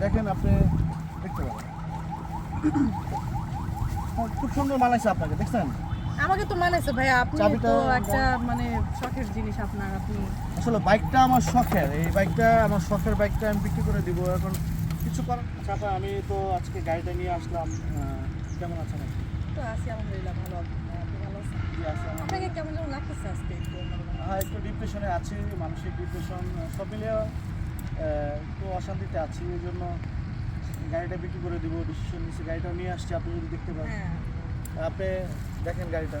দেখেন আপনি দেখতে পাবেন হ্যাঁ, খুব সুন্দর মানাইছে আপনাকে দেখছেন? আমাকে তো মানেছে ভাইয়া আপনি তো একটা মানে শখের জিনিস আপনার আপনি আসলে বাইকটা আমার শখের এই বাইকটা আমার শখের বাইকটা আমি বিক্রি করে দিব। এখন কিছু করার চাপা আমি তো আজকে গাড়িটা নিয়ে আসলাম কেমন আছেন? তো আছি আলহামদুলিল্লাহ ভালো আপনি ভালো আছেন। আপনাকে কেমন লাগতেছে আজকে একটু হ্যাঁ একটু ডিপ্রেশনে আছি মানসিক ডিপ্রেশন সব মিলিয়ে একটু অশান্তিতে আছি ওই জন্য গাড়িটা বিক্রি করে দিব ডিসিশন নিচ্ছি গাড়িটা নিয়ে আসছি আপনি যদি দেখতে পারেন হ্যাঁ। আপনি দেখেন গাড়িটা।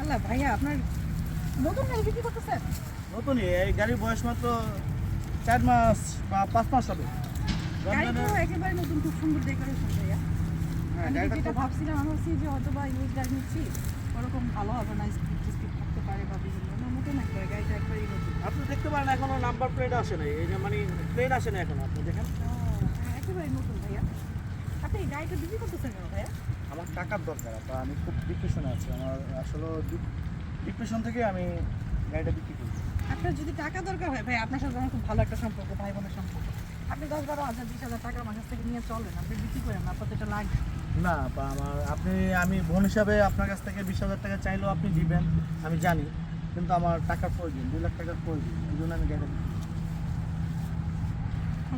আল্লাহ ভাইয়া আপনার নতুন গাড়ি বিক্রি করতেছেন? নতুনই এই গাড়ির বয়স মাত্র চার মাস বা পাঁচ মাস হবে। একেবারে নতুন খুব সুন্দর ডেকোরেশন ভাইয়া। হ্যাঁ যেটা ভাবছিলাম আমি যে হয়তো বা ইউজ গাড়ি নিচ্ছি ওরকম ভালো হবে না স্পিড স্পিড থাকতে পারে বা বিভিন্ন আপনি দেখতে পারেন এখনও নাম্বার প্লেট আসে নাই। এই যে মানে প্লেট আসে না এখন আপনি দেখেন। হ্যাঁ, একেবারে নতুন ভাইয়া। আপনি এই গাড়িটা বিক্রি করতেছেন কেন ভাইয়া? আমার টাকার দরকার আপা আমি খুব ডিপ্রেশনে আছি। আমার আসলে ডিপ্রেশন থেকে আমি গাড়িটা বিক্রি করি। আপনার যদি টাকা দরকার হয় ভাই আপনার সাথে আমার খুব ভালো একটা সম্পর্ক ভাই বোনের সম্পর্ক। আপনি দশ বারো হাজার বিশ হাজার টাকা আমার কাছ থেকে নিয়ে চলেন আপনি বিক্রি করেন আপনার তো এটা লাগবে না আপা আমার আপনি আমি বোন হিসাবে আপনার কাছ থেকে বিশ হাজার টাকা চাইলেও আপনি দিবেন আমি জানি। কিন্তু আমার টাকার প্রয়োজন দুই লাখ টাকার প্রয়োজন এই জন্য আমি গাড়িটা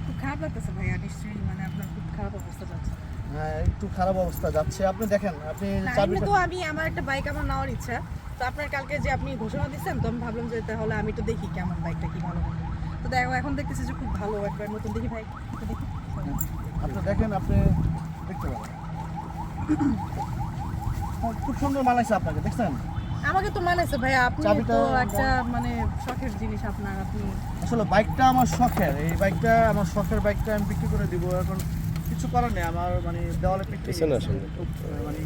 খুব খারাপ লাগতেছে ভাইয়া নিশ্চয়ই মানে আপনার খুব খারাপ অবস্থা যাচ্ছে। হ্যাঁ একটু খারাপ অবস্থা যাচ্ছে। আপনি দেখেন আপনি চাবি তো আমি আমার একটা বাইক আমার নেওয়ার ইচ্ছা। তো আপনার কালকে যে আপনি ঘোষণা দিচ্ছেন তো আমি ভাবলাম যে তাহলে আমি তো দেখি কেমন বাইকটা কি ভালো হবে। তো দেখো এখন দেখতেছি যে খুব ভালো একবার নতুন দেখি ভাই দেখি আপনি দেখেন আপনি দেখতে পাবেন খুব সুন্দর মানাইছে আপনাকে দেখছেন? আমাকে তো মানেছে ভাই আপনি তো একটা মানে শখের জিনিস আপনার আপনি আসলে বাইকটা আমার শখের এই বাইকটা আমার শখের বাইকটা আমি বিক্রি করে দিব এখন কিছু করার নেই আমার মানে দেওয়ালে পিঠে মানে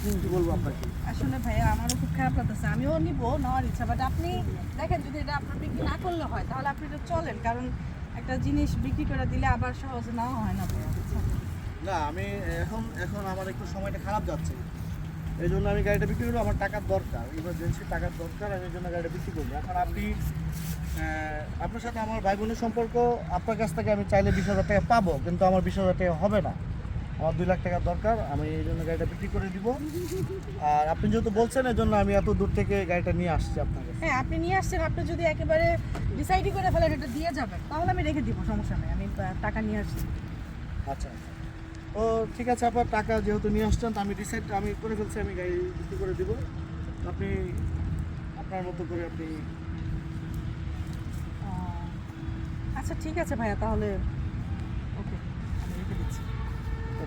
কি বলব আপনাকে? আসলে ভাইয়া আমারও খুব খারাপ লাগতেছে আমিও নিবো নেওয়ার ইচ্ছা বাট আপনি দেখেন যদি এটা আপনার বিক্রি না করলে হয় তাহলে আপনি এটা চলেন কারণ একটা জিনিস বিক্রি করে দিলে আবার সহজে নেওয়া হয় না ভাইয়া, না আমি এখন এখন আমার একটু সময়টা খারাপ যাচ্ছে। এই জন্য আমি গাড়িটা বিক্রি করব আমার টাকার দরকার ইমার্জেন্সি টাকার দরকার আমি এই জন্য গাড়িটা বিক্রি করব। এখন আপনি আপনার সাথে আমার ভাই বোনের সম্পর্ক আপনার কাছ থেকে আমি চাইলে বিশ হাজার টাকা পাবো কিন্তু আমার বিশ হাজার টাকা হবে না। আমার দুই লাখ টাকা দরকার আমি এই জন্য গাড়িটা বিক্রি করে দিব। আর আপনি যেহেতু বলছেন এই জন্য আমি এত দূর থেকে গাড়িটা নিয়ে আসছি আপনার কাছে। হ্যাঁ আপনি নিয়ে আসছেন আপনি যদি একেবারে ডিসাইডই করে ফেলেন এটা দিয়ে যাবেন তাহলে আমি রেখে দিব সমস্যা নেই আমি টাকা নিয়ে আসছি। আচ্ছা আচ্ছা। ও ঠিক আছে আপনার টাকা যেহেতু নিয়ে আসছেন আমি ডিসাইড আমি করে ফেলছি আমি গাড়ি বিক্রি করে দিব। আপনি আপনার মতো করে আপনি আচ্ছা ঠিক আছে ভাইয়া তাহলে ওকে আমি রেখে দিচ্ছি।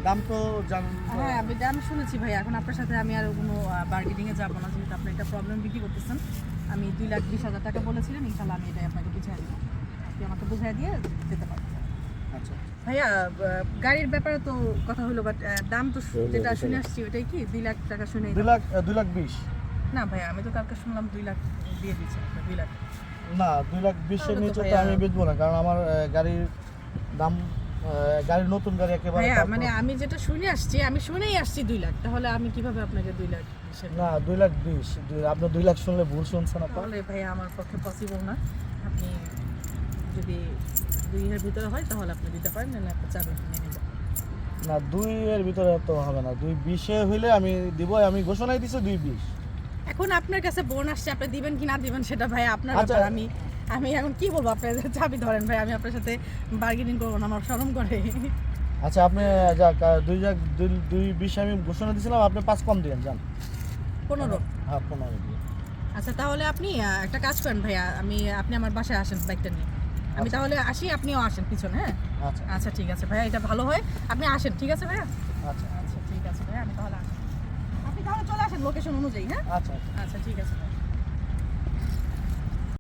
দাম তো জান হ্যাঁ আমি আমি শুনেছি ভাই এখন আপনার সাথে আমি আর কোনো বার্গেনিংয়ে যাব না যেহেতু আপনি একটা প্রবলেম বিক্রি করতেছেন। আমি দুই লাখ বিশ হাজার টাকা বলেছিলেন ইনশাল্লাহ আমি এটাই আপনাকে বুঝিয়ে দিব। আপনি আমাকে বুঝিয়ে দিয়ে যেতে আচ্ছা ভাইয়া গাড়ির ব্যাপারে তো কথা হলো বাট দাম তো যেটা শুনে। আসছি ওটাই কি? দুই লাখ টাকা শুনে দুই লাখ দুই লাখ বিশ। না ভাইয়া আমি তো কালকে শুনলাম দুই লাখ দিয়ে আপনি দুই লাখ। না দুই লাখ বিশের নিচে তো আমি বেচবো না কারণ আমার গাড়ির দাম গাড়ির নতুন গাড়ি একেবারে মানে আমি যেটা শুনে আসছি আমি শুনেই আসছি দুই লাখ তাহলে আমি কীভাবে আপনাকে দুই লাখ না দুই লাখ বিশ আপনি দুই লাখ শুনলে ভুল শুনছেন আপনার। তাহলে ভাইয়া আমার পক্ষে পসিবল না। আপনি যদি দুই এর ভিতরে হয় তাহলে আপনি দিতে পারেন না একটা চাবি নিয়ে নিতে না দুই এর ভিতরে তো হবে না। দুই বিশে হইলে আমি দিব আমি ঘোষণাই দিছি দুই বিশ। এখন আপনার কাছে বোন আসছে আপনি দিবেন কি না দিবেন সেটা ভাই আপনার আচ্ছা। ব্যাপার। আমি আমি এখন কি বলব আপনার চাবি ধরেন ভাই আমি আপনার সাথে বার্গেনিং করব না আমার শরম করে। আচ্ছা আপনি যাক আহ, দুই লাখ দুই দুই বিশ আমি ঘোষণা দিয়েছিলাম আপনি পাঁচ কম দিয়েন যান। পনেরো? হ্যাঁ পনেরো দিয়ে। আচ্ছা তাহলে আপনি আহ, একটা কাজ করেন ভাইয়া আমি আপনি আমার বাসায় আসেন বাইকটা নিয়ে। আমি তাহলে আসি আপনিও আসেন পিছনে হ্যাঁ? আচ্ছা। আচ্ছা ঠিক আছে ভাইয়া এটা ভালো হয়। আপনি আসেন ঠিক আছে ভাইয়া? আচ্ছা। আচ্ছা ঠিক আছে ভাইয়া আমি তাহলে আসি। আপনি তাহলে চলে আসেন লোকেশন অনুযায়ী হ্যাঁ? আচ্ছা আচ্ছা। আচ্ছা ঠিক আছে ভাইয়া।